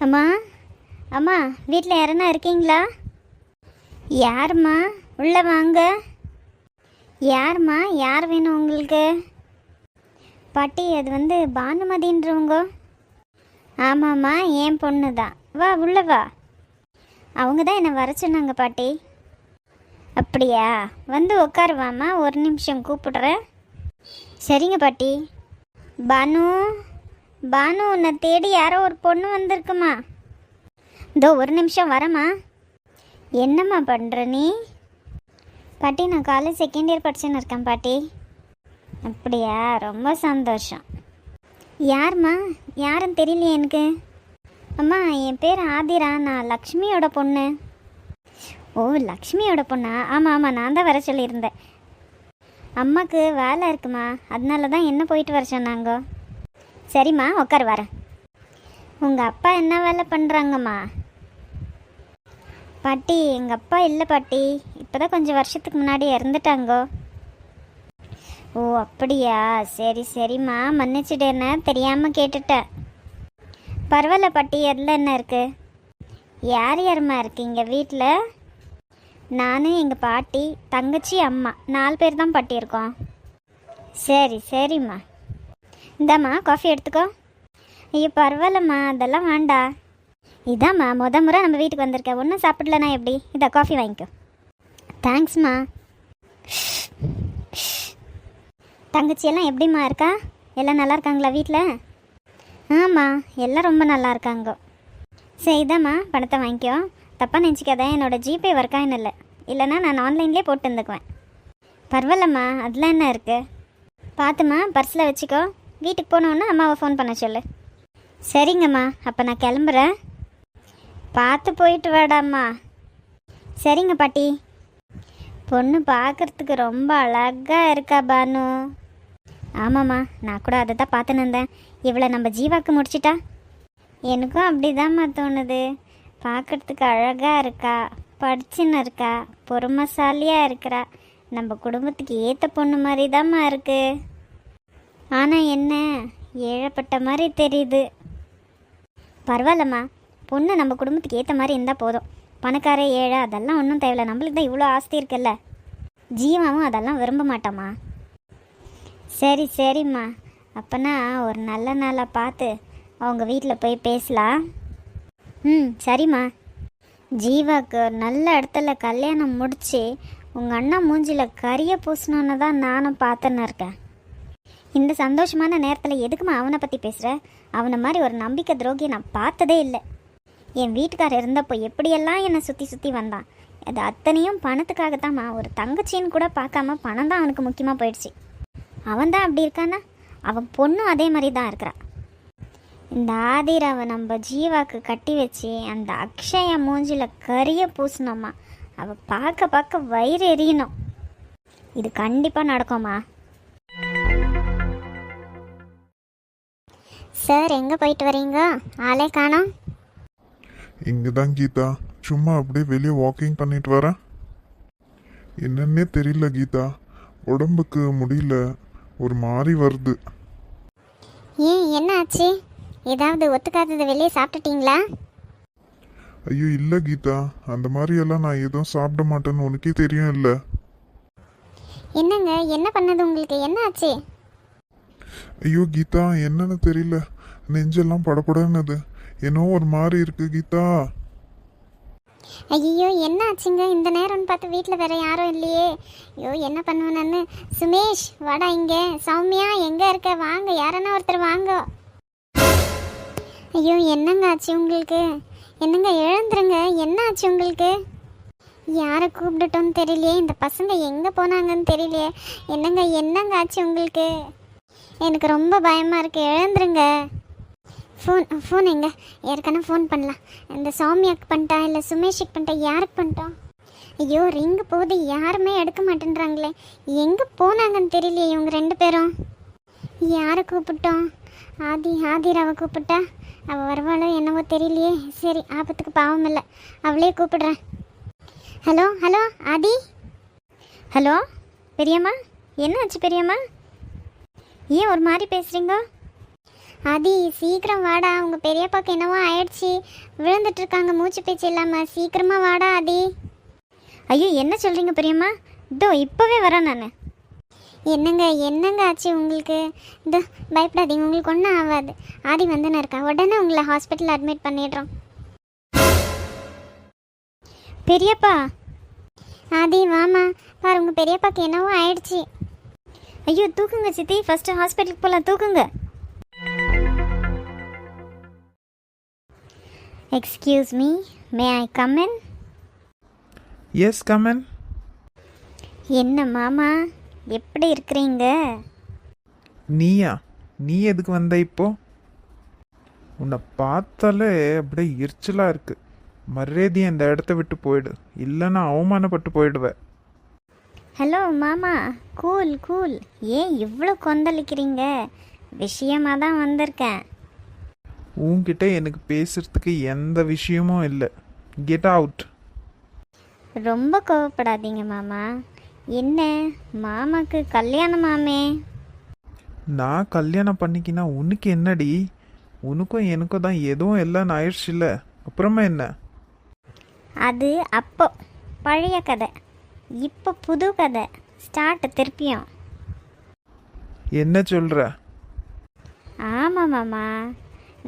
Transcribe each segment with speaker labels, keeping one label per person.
Speaker 1: அம்மா அம்மா வீட்டில் யாரனா இருக்கீங்களா? யாரும்மா? உள்ளே வாங்க. யாரும்மா? யார் வேணும் உங்களுக்கு? பாட்டி அது வந்து பானுமதின்றவங்க. ஆமாம்மா என் பொண்ணு தான் வா உள்ள வா. அவங்க தான் என்னை வர சொன்னாங்க பாட்டி. அப்படியா? வந்து உட்காருவாம்மா ஒரு நிமிஷம் கூப்பிடுறேன். சரிங்க பாட்டி. பானு பானு உன்னை தேடி யாரோ ஒரு பொண்ணு வந்திருக்குமா? இதோ ஒரு நிமிஷம் வரமா என்னம்மா பண்ணுற நீ? பாட்டி நான் காலேஜ் செகண்ட் இயர் படிச்சுன்னு இருக்கேன் பாட்டி. அப்படியா? ரொம்ப சந்தோஷம். யாரும்மா? யாருன்னு தெரியலையே எனக்கு. அம்மா என் பேர் ஆதிரா. நான் லக்ஷ்மியோட பொண்ணு. ஓ லக்ஷ்மியோட பொண்ணா? ஆமாம் ஆமாம் நான் தான் வர சொல்லியிருந்தேன். அம்மாக்கு வேலை இருக்குமா? அதனால தான் என்ன போயிட்டு வர சொன்னாங்க? சரிம்மா உட்கார் வரேன். உங்கள் அப்பா என்ன வேலை பண்ணுறாங்கம்மா பாட்டி எங்கள் அப்பா இல்லை பாட்டி. இப்போ தான் கொஞ்சம் வருஷத்துக்கு முன்னாடி இறந்துட்டாங்கோ. ஓ அப்படியா? சரி சரிம்மா. மன்னிச்சிட்டேன்னு தெரியாமல் கேட்டுட்டேன். பரவாயில்ல பாட்டி அதில் என்ன இருக்குது யார் யாரும்மா இருக்கீங்க வீட்டில் நான் எங்கள் பாட்டி தங்கச்சி அம்மா. நாலு பேர் தான் பாட்டி இருக்கோம். சரி சரிம்மா. இந்தாம்மா காஃபி எடுத்துக்கோ. ஐயோ பரவாயில்லம்மா அதெல்லாம் வேண்டாம் இதாம்மா முத முறை நம்ம வீட்டுக்கு வந்திருக்கேன் ஒன்றும் சாப்பிடலனா எப்படி? இதா காஃபி வாங்கிக்கோ. தேங்க்ஸ்மா தங்கச்சியெல்லாம் எப்படிம்மா இருக்கா? எல்லாம் நல்லா இருக்காங்களா வீட்டில் ஆமாம் எல்லாம் ரொம்ப நல்லா இருக்காங்க. சரி இதாம்மா பணத்தை வாங்கிக்கோ. தப்பாக நினச்சிக்காத என்னோடய ஜிபே ஒர்க்காயின்னு இல்லை. இல்லைன்னா நான் ஆன்லைன்லேயே போட்டு இருந்துக்குவேன் பரவாயில்லம்மா அதெல்லாம் என்ன இருக்குது பார்த்துமா பர்ஸில் வச்சுக்கோ. வீட்டுக்கு போனோன்னா அம்மாவை ஃபோன் பண்ண சொல்லு. சரிங்கம்மா அப்போ நான் கிளம்புறேன். பார்த்து போயிட்டு வாடாம்மா. சரிங்க பாட்டி. பொண்ணு பார்க்கறதுக்கு ரொம்ப அழகாக இருக்கா பானு. ஆமாம்மா நான் கூட அதை தான் பார்த்துன்னு இருந்தேன். இவளை நம்ம ஜீவாக்கு முடிச்சிட்டா? எனக்கும் அப்படிதாம்மா தோணுது. பார்க்கறதுக்கு அழகாக இருக்கா படிச்சுன்னு இருக்கா பொறுமைசாலியாக இருக்கிறா. நம்ம குடும்பத்துக்கு ஏற்ற பொண்ணு மாதிரி தாம்மா இருக்குது ஆனால் என்ன? ஏழப்பட்ட மாதிரி தெரியுது. பரவாயில்லம்மா. பொண்ணு நம்ம குடும்பத்துக்கு ஏற்ற மாதிரி இருந்தால் போதும். பணக்கார ஏழை அதெல்லாம் ஒன்றும் தேவையில்ல. நம்மளுக்கு தான் இவ்வளோ ஆஸ்தி இருக்குல்ல. ஜீவாவும் அதெல்லாம் விரும்ப மாட்டோம்மா. சரி சரிம்மா. அப்போனா ஒரு நல்ல நாளாக பார்த்து அவங்க வீட்டில் போய் பேசலாம். ம் சரிம்மா. ஜீவாக்கு ஒரு நல்ல இடத்துல கல்யாணம் முடித்து உங்கள் அண்ணா மூஞ்சியில் கறியை பூசணுன்னு தான் நானும் பார்த்துன்னு இருக்கேன். இந்த சந்தோஷமான நேரத்தில் எதுக்குமா அவனை பற்றி பேசுகிற அவனை மாதிரி ஒரு நம்பிக்கை துரோகியை நான் பார்த்ததே இல்லை. என் வீட்டுக்காரர் இருந்தப்போ எப்படியெல்லாம் என்னை சுற்றி சுற்றி வந்தான். அது அத்தனையும் பணத்துக்காகத்தாம்மா. ஒரு தங்கச்சின்னு கூட பார்க்காம பணம் தான் அவனுக்கு முக்கியமாக போயிடுச்சு. அவன் தான் அப்படி இருக்கானா? அவன் பொண்ணும் அதே மாதிரி தான் இருக்கிறா. இந்த ஆதிராவை நம்ம ஜீவாக்கு கட்டி வச்சு அந்த அக்ஷய மூஞ்சியில் கரிய பூசினோம்மா அவள் பார்க்க பார்க்க வயிறு எரியணும். இது கண்டிப்பாக நடக்குமா சார் எங்கே போயிட்டு வரீங்க? ஆளே காணோம்.
Speaker 2: இங்கே தான் கீதா. சும்மா அப்படியே வெளியே வாக்கிங் பண்ணிட்டு வரேன். என்னன்னே தெரியல கீதா. உடம்புக்கு முடியல. ஒரு மாதிரி வருது.
Speaker 1: ஏன் என்ன ஆச்சு? ஏதாவது ஒத்துக்காதது வெளியே சாப்பிட்டுட்டீங்களா?
Speaker 2: ஐயோ இல்லை கீதா. அந்த மாதிரி எல்லாம் நான் எதுவும் சாப்பிட மாட்டேன்னு உனக்கே தெரியும் இல்லை.
Speaker 1: என்னங்க என்ன பண்ணது உங்களுக்கு? என்ன ஆச்சு?
Speaker 2: ஐயோ கீதா என்னன்னு தெரியல. நெஞ்செல்லாம் படப்படன்னுது என்னோ ஒரு மாதிரி இருக்கு கீதா.
Speaker 1: ஐயோ என்ன ஆச்சுங்க? இந்த நேரம்னு பார்த்து வீட்டில் வேற யாரும் இல்லையே. ஐயோ என்ன பண்ணுவேன்னு சுமேஷ் வாடா இங்கே. சௌமியா எங்கே இருக்க? வாங்க யாரன்னா ஒருத்தர் வாங்க. ஐயோ என்னங்க ஆச்சு உங்களுக்கு? என்னங்க எழுந்துருங்க. என்ன ஆச்சு உங்களுக்கு? யாரை கூப்பிட்டுட்டோன்னு தெரியலையே. இந்த பசங்க எங்கே போனாங்கன்னு தெரியலையே. என்னங்க என்னங்க ஆச்சு உங்களுக்கு? எனக்கு ரொம்ப பயமாக இருக்குது எழுந்துருங்க. ஃபோன் ஃபோன் எங்க? யாருக்கான ஃபோன் பண்ணலாம். இந்த சௌமியாக்கு பண்ணிட்டா இல்லை சுமேஷுக்கு பண்ணிட்டா யாருக்கு பண்ணிட்டோம்? ஐயோ ரிங்கு போகுது யாருமே எடுக்க மாட்டேன்றாங்களே. எங்கே போனாங்கன்னு தெரியலையே இவங்க ரெண்டு பேரும். யாரை கூப்பிட்டோம்? ஆதி ஆதிராவை கூப்பிட்டா? அவள் வருவாளோ என்னவோ தெரியலையே. சரி ஆபத்துக்கு பாவம் இல்லை. அவளே கூப்பிடுறேன் ஹலோ ஹலோ ஆதி? ஹலோ பெரியம்மா? என்ன ஆச்சு பெரியம்மா? ஏன் ஒரு மாதிரி பேசுகிறீங்க ஆதி சீக்கிரம் வாடா. உங்க பெரியப்பாக்கு என்னவோ ஆயிடுச்சு. விழுந்துட்டு இருக்காங்க மூச்சு பேச்சு இல்லாம. சீக்கிரமா வாடா ஆதி. ஐயோ என்ன சொல்றீங்க பெரியம்மா? இதோ இப்பவே வரேன் நான். என்னங்க என்னங்க ஆச்சு உங்களுக்கு? இதோ பயப்படாதீங்க. உங்களுக்கு ஒன்றும் ஆகாது. ஆதி வந்துன்னு இருக்கா. உடனே உங்களை ஹாஸ்பிட்டல் அட்மிட் பண்ணிடுறோம். பெரியப்பா. ஆதி வாமா பாரு உங்கள் பெரியப்பாக்கு என்னவோ ஆயிடுச்சு. ஐயோ தூக்குங்க சித்தி. ஃபர்ஸ்ட் ஹாஸ்பிட்டலுக்கு போகலாம் தூக்குங்க. Excuse me may I come in
Speaker 3: yes come
Speaker 1: on மாமா? எப்படி இருக்கிறீங்க?
Speaker 3: நீயா? நீ எதுக்கு வந்த இப்போ? உன்னை பார்த்தாலே அப்படியே எரிச்சலாக இருக்கு. மரியாதையை இந்த இடத்த விட்டு போயிடு. இல்லைன்னா அவமானப்பட்டு போயிடுவேன்
Speaker 1: ஹலோ மாமா. கூல் கூல் ஏன் இவ்வளோ கொந்தளிக்கிறீங்க? விஷயமா தான் வந்திருக்கேன்.
Speaker 3: உன்கிட்ட எனக்கு பேசுறதுக்கு எந்த விஷயமும் இல்லை. கெட் அவுட்
Speaker 1: ரொம்ப கோவப்படாதீங்க மாமா. என்ன? மாமாக்கு கல்யாணமாமே?
Speaker 3: நான் கல்யாணம் பண்ணிக்கினா உனக்கு என்னடி? உனக்கும் எனக்கும் தான் எதுவும் எல்லாம் ஆயிடுச்சுல்ல. அப்புறமா என்ன?
Speaker 1: அது அப்போ. பழைய கதை. இப்போ புது கதை. ஸ்டார்ட் திருப்பியும்.
Speaker 3: என்ன சொல்கிற
Speaker 1: ஆமாம் மாமா.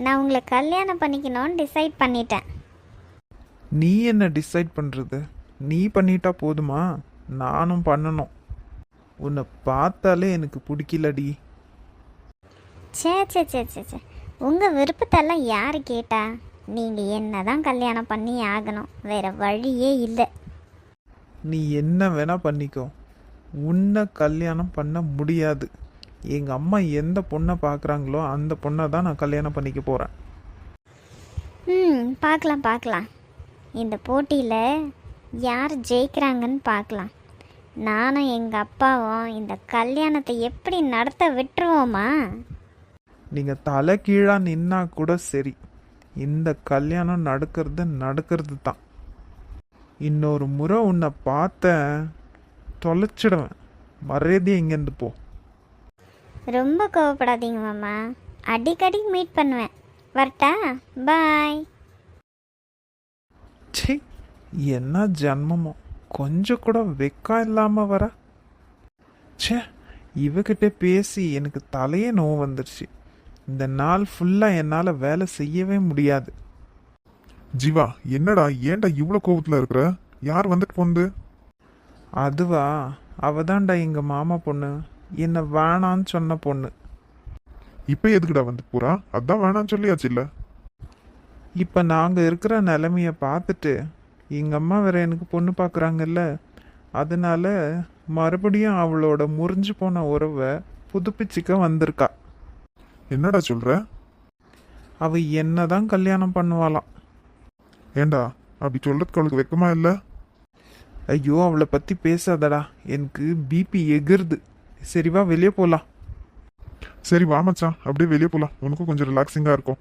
Speaker 1: நான் உங்களை கல்யாணம் பண்ணிக்கணும்னு டிசைட் பண்ணிட்டேன்.
Speaker 3: நீ என்ன டிசைட் பண்ணுறது நீ பண்ணிட்டா போதுமா? நானும் பண்ணணும். உன்னை பார்த்தாலே எனக்கு பிடிக்கலடி.
Speaker 1: சே சே சே சே சே உங்கள் விருப்பத்தெல்லாம் யார் கேட்டா? நீங்கள் என்ன தான் கல்யாணம் பண்ணி ஆகணும். வேறு வழியே இல்லை.
Speaker 3: நீ என்ன வேணா பண்ணிக்கோ. உன்னை கல்யாணம் பண்ண முடியாது. எங்கள் அம்மா எந்த பொண்ணை பார்க்குறாங்களோ அந்த பொண்ணை தான் நான் கல்யாணம் பண்ணிக்க போகிறேன்
Speaker 1: ம் பார்க்கலாம் பார்க்கலாம் இந்த போட்டியில் யார் ஜெயிக்கிறாங்கன்னு பார்க்கலாம் நானும் எங்கள் அப்பாவும் இந்த கல்யாணத்தை எப்படி நடத்த விட்டுருவோமா?
Speaker 3: நீங்கள் தலை கீழாக நின்னா கூட சரி. இந்த கல்யாணம் நடக்கிறது நடக்கிறது தான் இன்னொரு முறை உன்னை பார்த்தேன். தொலைச்சிடுவேன். மரியாதையை இங்கேருந்து போ.
Speaker 1: ரொம்ப கோவப்படாதீங்க மாமா. அடிக்கடி மீட் பண்ணுவேன். வரட்டா? பாய்
Speaker 3: ச்சே என்ன ஜன்மமோ. கொஞ்சம் கூட வெக்கம் இல்லாமல் வர. ச்சே இவகிட்ட பேசி எனக்கு தலையே நோவு வந்துருச்சு. இந்த நாள் ஃபுல்லாக என்னால் வேலை செய்யவே முடியாது.
Speaker 2: ஜீவா என்னடா ஏன்டா இவ்வளோ கோவத்தில் இருக்கிற? யார் வந்துட்டு போந்து
Speaker 3: அதுவா அவதான்டா எங்கள் மாமா பொண்ணு. என்னை வேணான்னு சொன்ன பொண்ணு.
Speaker 2: இப்போ எதுக்குடா வந்துட்டு போறா அதான் வேணாம்னு சொல்லியாச்சு இல்ல?
Speaker 3: இப்போ நாங்கள் இருக்கிற நிலமைய பார்த்துட்டு எங்கள் அம்மா வேற எனக்கு பொண்ணு பார்க்குறாங்கல்ல அதனால மறுபடியும் அவளோட முறிஞ்சு போன உறவை புதுப்பிச்சுக்க வந்திருக்கா.
Speaker 2: என்னடா சொல்ற?
Speaker 3: அவ என்னதான் கல்யாணம் பண்ணுவாளாம்.
Speaker 2: ஏன்டா அப்படி சொல்றதுக்கு அவளுக்கு வெக்கமா இல்ல?
Speaker 3: ஐயோ அவளை பற்றி பேசாதடா. எனக்கு பிபி எகிருது. சரி வா வெளியே போகலாம்
Speaker 2: சரி வா மச்சான். அப்படியே வெளியே போலாம். உனக்கும் கொஞ்சம் ரிலாக்ஸிங்கா இருக்கும்.